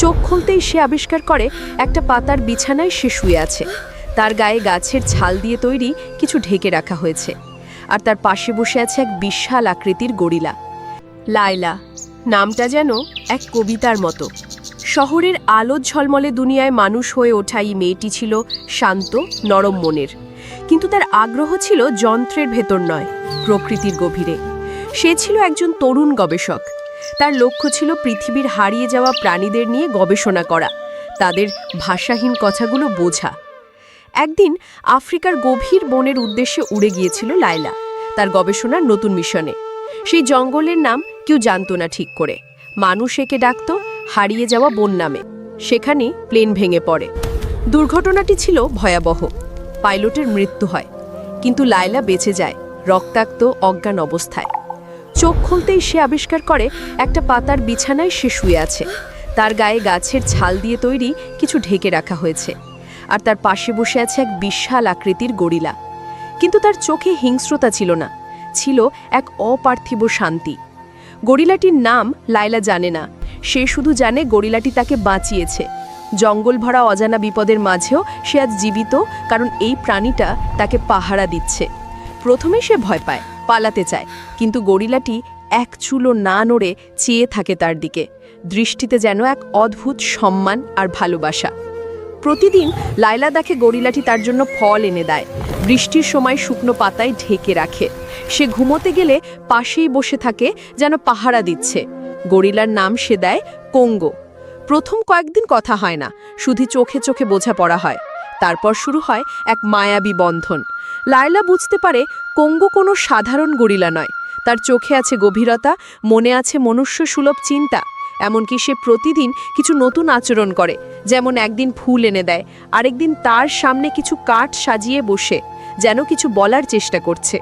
চোখ খুলতেই সে আবিষ্কার করে একটা পাতার বিছানায় সে শুয়ে আছে। তার গায়ে গাছের ছাল দিয়ে তৈরি কিছু ঢেকে রাখা হয়েছে। আর তার পাশে বসে আছে এক বিশাল আকৃতির গরিলা। লায়লা, নামটা যেন এক কবিতার মতো। শহরের আলো ঝলমলে দুনিয়ায় মানুষ হয়ে ওঠা এই মেয়েটি ছিল শান্ত, নরম মনের। কিন্তু তার আগ্রহ ছিল যন্ত্রের ভেতর নয়, প্রকৃতির গভীরে। সে ছিল একজন তরুণ গবেষক। তার লক্ষ্য ছিল পৃথিবীর হারিয়ে যাওয়া প্রাণীদের নিয়ে গবেষণা করা, তাদের ভাষাহীন কথাগুলো বোঝা। একদিন আফ্রিকার গভীর বনের উদ্দেশ্যে উড়ে গিয়েছিল লায়লা, তার গবেষণার নতুন মিশনে। সেই জঙ্গলের নাম কেউ জানতো না ঠিক করে। মানুষ একে ডাকত হারিয়ে যাওয়া বন নামে। সেখানে প্লেন ভেঙে পড়ে। দুর্ঘটনাটি ছিল ভয়াবহ। পাইলটের মৃত্যু হয়। কিন্তু লায়লা বেঁচে যায়, রক্তাক্ত, অজ্ঞান অবস্থায়। চোখ খুলতেই সে আবিষ্কার করে একটা পাতার বিছানায় সে শুয়ে আছে। তার গায়ে গাছের ছাল দিয়ে তৈরি কিছু ঢেকে রাখা হয়েছে। আর তার পাশে বসে আছে এক বিশাল আকৃতির গরিলা। কিন্তু তার চোখে হিংস্রতা ছিল না, ছিল এক অপার্থিব শান্তি। গরিলাটির নাম লায়লা জানে না, সে শুধু জানে গরিলাটি তাকে বাঁচিয়েছে। জঙ্গল ভরা অজানা বিপদের মাঝেও সে আজ জীবিত, কারণ এই প্রাণীটা তাকে পাহারা দিচ্ছে। প্রথমে সে ভয় পায় পালাতে চায়, কিন্তু গরিলাটি এক চুলো না নড়ে চেয়ে থাকে তার দিকে। দৃষ্টিতে যেন এক অদ্ভুত সম্মান আর ভালোবাসা। প্রতিদিন লায়লা দেখে গরিলাটি তার জন্য ফল এনে দেয়। বৃষ্টির সময় শুকনো পাতায় ঢেকে রাখে। সে ঘুমোতে গেলে পাশেই বসে থাকে, যেন পাহারা দিচ্ছে। গরিলার নাম সে দেয় কঙ্গো। প্রথম কয়েকদিন কথা হয় না, শুধু চোখে চোখে বোঝা পড়া হয়। তারপর শুরু হয় এক মায়াবী বন্ধন। লায়লা বুঝতে পারে কঙ্গো কোনো সাধারণ গরিলা নয়। তার চোখে আছে গভীরতা, মনে আছে মনুষ্য সুলভ চিন্তা। এমনকি সে প্রতিদিন কিছু নতুন আচরণ করে, যেমন একদিন ফুল এনে দেয়, আরেকদিন তার সামনে কিছু কাঠ সাজিয়ে বসে, যেন কিছু বলার চেষ্টা করছে।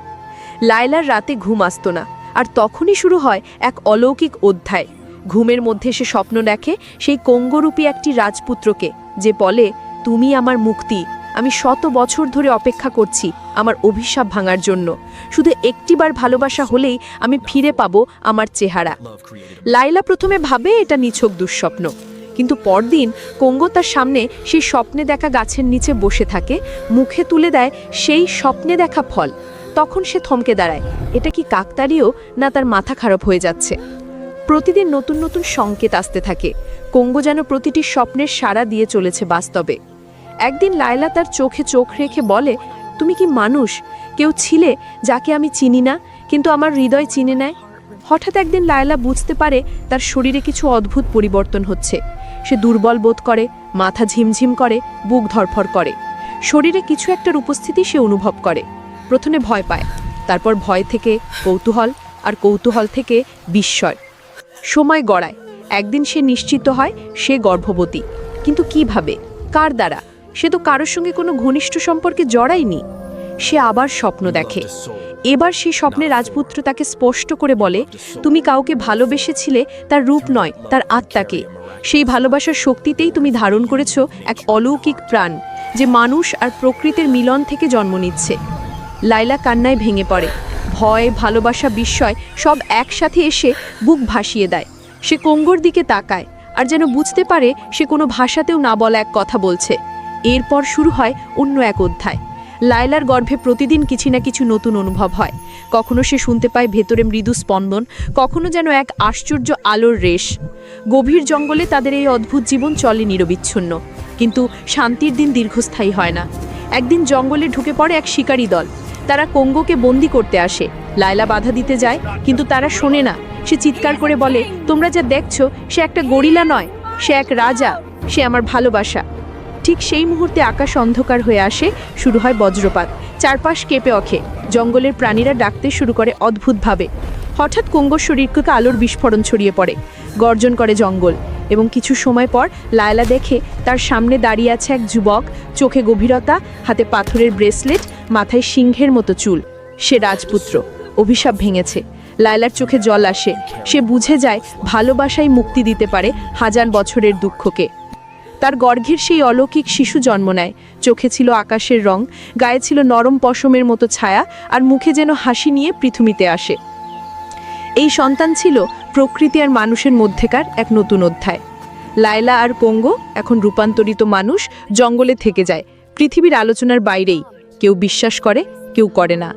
লায়লার রাতে ঘুম আসত না, আর তখনই শুরু হয় এক অলৌকিক অধ্যায়। ঘুমের মধ্যে সে স্বপ্ন দেখে সেই কঙ্গরূপী একটি রাজপুত্রকে, যে বলে তুমি আমার মুক্তি। আমি শত বছর ধরে অপেক্ষা করছি আমার অভিশাপ ভাঙার জন্য। শুধু একটিবার ভালোবাসা হলেই আমি ফিরে পাবো আমার চেহারা। লাইলা প্রথমে ভাবে এটা নিছক দুঃস্বপ্ন। কিন্তু পরদিন কঙ্গো তার সামনে সেই স্বপ্নে দেখা গাছের নিচে বসে থাকে মুখে তুলে দেয় সেই স্বপ্নে দেখা ফল। তখন সে থমকে দাঁড়ায়। এটা কি কাকতাড়িও না তার মাথা খারাপ হয়ে যাচ্ছে? প্রতিদিন নতুন নতুন সংকেত আসতে থাকে। কঙ্গো যেন প্রতিটি স্বপ্নের সাড়া দিয়ে চলেছে বাস্তবে। একদিন লায়লা তার চোখে চোখ রেখে বলে, তুমি কি মানুষ? কেউ ছিলে যাকে আমি চিনি না, কিন্তু আমার হৃদয় চিনে নেয়? হঠাৎ একদিন লায়লা বুঝতে পারে তার শরীরে কিছু অদ্ভুত পরিবর্তন হচ্ছে। সে দুর্বল বোধ করে, মাথা ঝিমঝিম করে, বুক ধরফর করে। শরীরে কিছু একটার উপস্থিতি সে অনুভব করে। প্রথমে ভয় পায়, তারপর ভয় থেকে কৌতূহল, আর কৌতূহল থেকে বিস্ময়। সময় গড়ায় একদিন সে নিশ্চিত হয় সে গর্ভবতী। কিন্তু কীভাবে? কার দ্বারা? সে তো কারোর সঙ্গে কোনো ঘনিষ্ঠ সম্পর্কে জড়ায়নি। সে আবার স্বপ্ন দেখে। এবার সেই স্বপ্নে রাজপুত্র তাকে স্পষ্ট করে বলে তুমি কাউকে ভালোবেসেছিলে তার রূপ নয় তার আত্মাকে। সেই ভালোবাসার শক্তিতেই তুমি ধারণ করেছ এক অলৌকিক প্রাণ যে মানুষ আর প্রকৃতির মিলন থেকে জন্ম নিচ্ছে। লাইলা কান্নায় ভেঙে পড়ে। ভয় ভালোবাসা বিস্ময় সব একসাথে এসে বুক ভাসিয়ে দেয়। সে কঙ্গোর দিকে তাকায়, আর যেন বুঝতে পারে সে কোনো ভাষাতেও না বলা এক কথা বলছে। এরপর শুরু হয় অন্য এক অধ্যায়। লায়লার গর্ভে প্রতিদিন কিছু না কিছু নতুন অনুভব হয়। কখনো সে শুনতে পায় ভেতরে মৃদু স্পন্দন, কখনো যেন এক আশ্চর্য আলোর রেশ। গভীর জঙ্গলে তাদের এই অদ্ভুত জীবন চলে নিরবিচ্ছিন্ন। কিন্তু শান্তির দিন দীর্ঘস্থায়ী হয় না। একদিন জঙ্গলে ঢুকে পড়ে এক শিকারী দল। তারা কঙ্গোকে বন্দি করতে আসে। লায়লা বাধা দিতে যায়, কিন্তু তারা শোনে না। সে চিৎকার করে বলে, তোমরা যা দেখছ, সে একটা গরিলা নয়, সে এক রাজা, সে আমার ভালোবাসা। ঠিক সেই মুহূর্তে আকাশ অন্ধকার হয়ে আসে, শুরু হয় বজ্রপাত। চারপাশ কেঁপে অখে জঙ্গলের প্রাণীরা ডাকতে শুরু করে অদ্ভুতভাবে। হঠাৎ কঙ্গোর শরীরকে আলোর বিস্ফোরণ ছড়িয়ে পড়ে। গর্জন করে জঙ্গল। এবং কিছু সময় পর লায়লা দেখে তার সামনে দাঁড়িয়ে আছে এক যুবক। চোখে গভীরতা, হাতে পাথরের ব্রেসলেট মাথায় সিংহের মতো চুল। সে রাজপুত্র। অভিশাপ ভেঙেছে। লায়লার চোখে জল আসে। সে বুঝে যায় ভালোবাসাই মুক্তি দিতে পারে হাজার বছরের দুঃখকে। তার গর্ঘের সেই অলৌকিক শিশু জন্ম নেয়। চোখে ছিল আকাশের রং, গায়ে ছিল নরম পশমের মতো ছায়া আর মুখে যেন হাসি নিয়ে পৃথিবীতে আসে। এই সন্তান ছিল প্রকৃতি আর মানুষের মধ্যেকার এক নতুন অধ্যায়। লায়লা আর পঙ্গো এখন রূপান্তরিত মানুষ, জঙ্গলে থেকে যায়। পৃথিবীর আলোচনার বাইরেই। কেউ বিশ্বাস করে, কেউ করে না।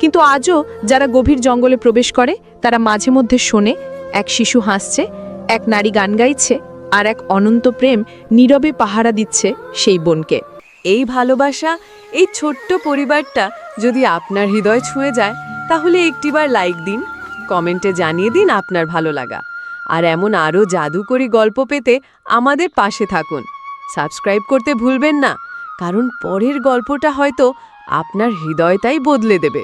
কিন্তু আজও যারা গভীর জঙ্গলে প্রবেশ করে, তারা মাঝে মধ্যে শোনে, এক শিশু হাসছে, এক নারী গান গাইছে, আর এক অনন্ত প্রেম নীরবে পাহারা দিচ্ছে সেই বোনকে। এই ভালোবাসা, এই ছোট্ট পরিবারটা যদি আপনার হৃদয় ছুঁয়ে যায়, তাহলে একটিবার লাইক দিন, কমেন্টে জানিয়ে দিন আপনার ভালো লাগা। আর এমন আরও জাদুকরি গল্প পেতে আমাদের পাশে থাকুন। সাবস্ক্রাইব করতে ভুলবেন না। কারণ পরের গল্পটা হয়তো আপনার হৃদয়টাই বদলে দেবে।